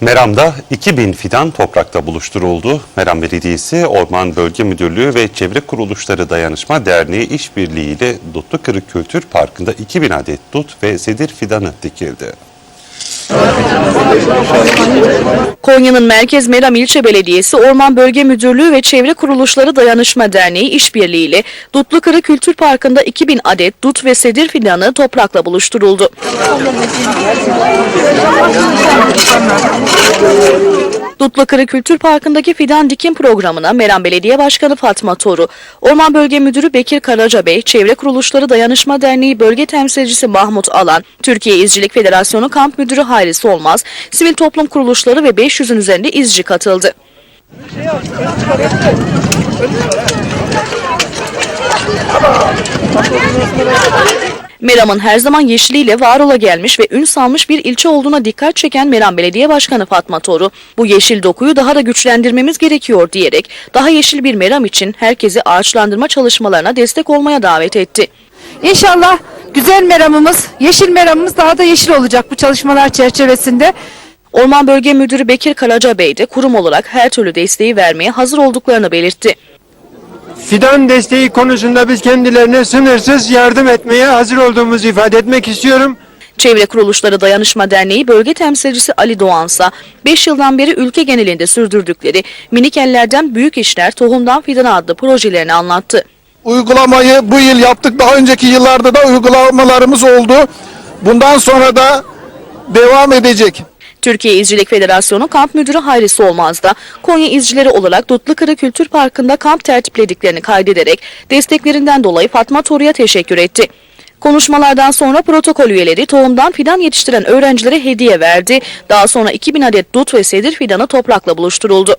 Meram'da 2000 fidan toprakta buluşturuldu. Meram Belediyesi, Orman Bölge Müdürlüğü ve Çevre Kuruluşları Dayanışma Derneği işbirliğiyle Dutlu Kırık Kültür Parkı'nda 2000 adet dut ve sedir fidanı dikildi. Konya'nın Merkez Meram İlçe Belediyesi, Orman Bölge Müdürlüğü ve Çevre Kuruluşları Dayanışma Derneği işbirliğiyle Dutlukırı Kültür Parkı'nda 2000 adet dut ve sedir fidanı toprakla buluşturuldu. Dutlukırı Kültür Parkı'ndaki fidan dikim programına Meram Belediye Başkanı Fatma Toru, Orman Bölge Müdürü Bekir Karacabey, Çevre Kuruluşları Dayanışma Derneği Bölge Temsilcisi Mahmut Alan, Türkiye İzcilik Federasyonu Kamp Müdürü Hayri Solmaz, sivil toplum kuruluşları ve 500'ün üzerinde izci katıldı. Meram'ın her zaman yeşiliyle var ola gelmiş ve ün salmış bir ilçe olduğuna dikkat çeken Meram Belediye Başkanı Fatma Toru, bu yeşil dokuyu daha da güçlendirmemiz gerekiyor diyerek daha yeşil bir Meram için herkesi ağaçlandırma çalışmalarına destek olmaya davet etti. İnşallah güzel meramımız, yeşil meramımız daha da yeşil olacak bu çalışmalar çerçevesinde. Orman Bölge Müdürü Bekir Karacabey de kurum olarak her türlü desteği vermeye hazır olduklarını belirtti. Fidan desteği konusunda biz kendilerine sınırsız yardım etmeye hazır olduğumuzu ifade etmek istiyorum. Çevre Kuruluşları Dayanışma Derneği Bölge Temsilcisi Ali Doğansa, 5 yıldan beri ülke genelinde sürdürdükleri Minik Ellerden Büyük İşler Tohumdan Fidana adlı projelerini anlattı. uygulamayı bu yıl yaptık. Daha önceki yıllarda da uygulamalarımız oldu. Bundan sonra da devam edecek. Türkiye İzcilik Federasyonu Kamp Müdürü Hayri Solmaz da Konya İzcileri olarak Dutlukırı Kültür Parkı'nda kamp tertiplediklerini kaydederek desteklerinden dolayı Fatma Toru'ya teşekkür etti. Konuşmalardan sonra protokol üyeleri tohumdan fidan yetiştiren öğrencilere hediye verdi. Daha sonra 2000 adet dut ve sedir fidanı toprakla buluşturuldu.